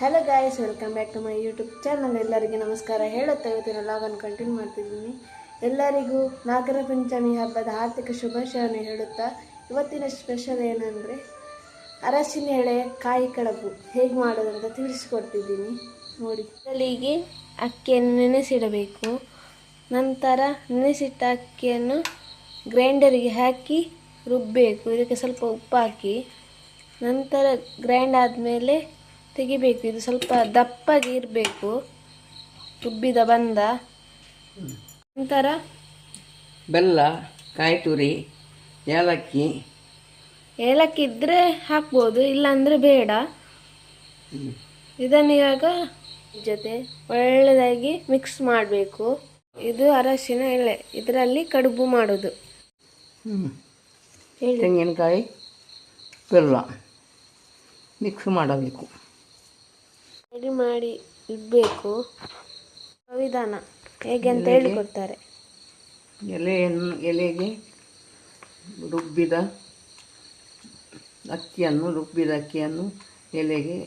Hello guys welcome back to my YouTube channel ಎಲ್ಲರಿಗೆ ನಮಸ್ಕಾರ. ಹೇಳುತ್ತಾ ಇವತ್ತಿನ ಲಾಗನ್ನು ಕಂಟಿನ್ಯೂ ಮಾಡ್ತಿದ್ದೀನಿ. ಎಲ್ಲರಿಗೂ ನಾಗರ ಪಂಚಮಿ ಹಬ್ಬದ ಆರ್ಥಿಕ ಶುಭಾಶಯವನ್ನು ಹೇಳುತ್ತಾ, ಇವತ್ತಿನ ಸ್ಪೆಷಲ್ ಏನಂದರೆ, ಅರಸಿನ ಎಳೆ, ಕಾಯಿ ಕಡಬು. ಹೇಗೆ ಮಾಡೋದು ಅಂತ ತಿಳಿಸ್ಕೊಡ್ತಿದ್ದೀನಿ. ನೋಡಿ. ಮೊದಲಿಗೆ ಅಕ್ಕಿಯನ್ನು ನೆನೆಸಿಡಬೇಕು. ನಂತರ ನೆನೆಸಿಟ್ಟ ಅಕ್ಕಿಯನ್ನು ಗ್ರೈಂಡರಿಗೆ ಹಾಕಿ ರುಬ್ಬಬೇಕು ಇದಕ್ಕೆ ಸ್ವಲ್ಪ ಉಪ್ಪು ಹಾಕಿ ನಂತರ ಗ್ರೈಂಡ್ ಆದಮೇಲೆ ತೆಗಿಬೇಕು. ಇದು ಸ್ವಲ್ಪ ದಪ್ಪಾಗಿ ಇರಬೇಕು ರುಬ್ಬಿದ ಬಂದ. ನಂತರ ಬೆಲ್ಲ ಕಾಯಿ ತುರಿ ಏಲಕ್ಕಿ. ಏಲಕ್ಕಿ ಇದ್ದರೆ ಹಾಕ್ಬೋದು ಇಲ್ಲಾಂದರೆ ಬೇಡ. ಇದನ್ನು ಇವಾಗ ಜೊತೆ ಒಳ್ಳೆಯದಾಗಿ ಮಿಕ್ಸ್ ಮಾಡಬೇಕು. ಇದು ಅರಶಿನ ಎಳೆ. ಇದರಲ್ಲಿ ಕಡುಬು ಮಾಡೋದು. ತೆಂಗಿನಕಾಯಿ ಬೆಲ್ಲ. ಮಿಕ್ಸ್ ಮಾಡಬೇಕು. ರೆಡಿ ಮಾಡಿ ಇಡಬೇಕು. ವಿಧಾನ ಹೇಗೆ ಅಂತ ಹೇಳಿಕೊಡ್ತಾರೆ. ಎಲೆಯನ್ನು ಎಲೆಗೆ ರುಬ್ಬಿದ ಅಕ್ಕಿಯನ್ನು ರುಬ್ಬಿದ ಅಕ್ಕಿಯನ್ನು ಎಲೆಗೆ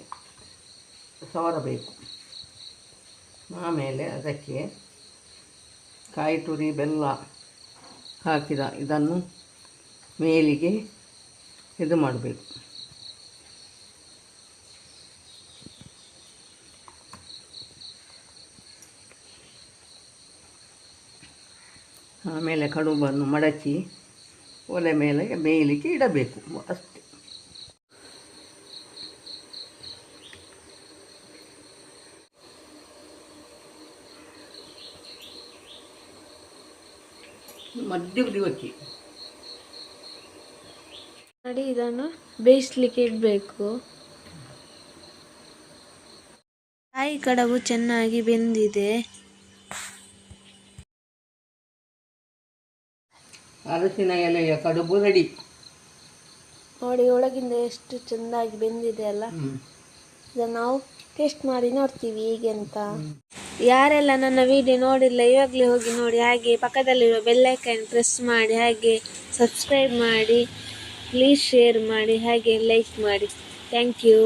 ಸವರಬೇಕು. ಆಮೇಲೆ ಅದಕ್ಕೆ ಕಾಯಿ ತುರಿ ಬೆಲ್ಲ ಹಾಕಿದ ಇದನ್ನು ಮೇಲಿಗೆ ಇದು ಮಾಡಬೇಕು. ಆಮೇಲೆ ಕಡುಬನ್ನು ಮಡಚಿ ಒಲೆ ಮೇಲೆ ಮೇಯಲಿಕ್ಕೆ ಇಡಬೇಕು ಅಷ್ಟೇ. ಮಧ್ಯ ದಿವಕ್ಕೆ ಮಾಡಿ ಇದನ್ನು ಬೇಯಿಸ್ಲಿಕ್ಕೆ ಇಡಬೇಕು. ಕಾಯಿ ಕಡಬು ಚೆನ್ನಾಗಿ ಬೆಂದಿದೆ. ಅರಸಿನ ಎಲೆಯ ಕಡುಬು ರೆಡಿ ನೋಡಿ ಒಳಗಿಂದ ಎಷ್ಟು ಚೆನ್ನಾಗಿ ಬೆಂದಿದೆ ಅಲ್ಲ? ಇದನ್ನು ನಾವು ಟೇಸ್ಟ್ ಮಾಡಿ ನೋಡ್ತೀವಿ ಹೀಗೆಂತ ಅಂತ. ಯಾರೆಲ್ಲ ನನ್ನ ವಿಡಿಯೋ ನೋಡಿಲ್ಲ ಇವಾಗಲೇ ಹೋಗಿ ನೋಡಿ. ಹಾಗೆ ಪಕ್ಕದಲ್ಲಿರುವ ಬೆಲ್ಲೈಕನ್ ಪ್ರೆಸ್ ಮಾಡಿ ಹಾಗೆ ಸಬ್ಸ್ಕ್ರೈಬ್ ಮಾಡಿ ಪ್ಲೀಸ್ ಶೇರ್ ಮಾಡಿ ಹಾಗೆ ಲೈಕ್ ಮಾಡಿ. Thank you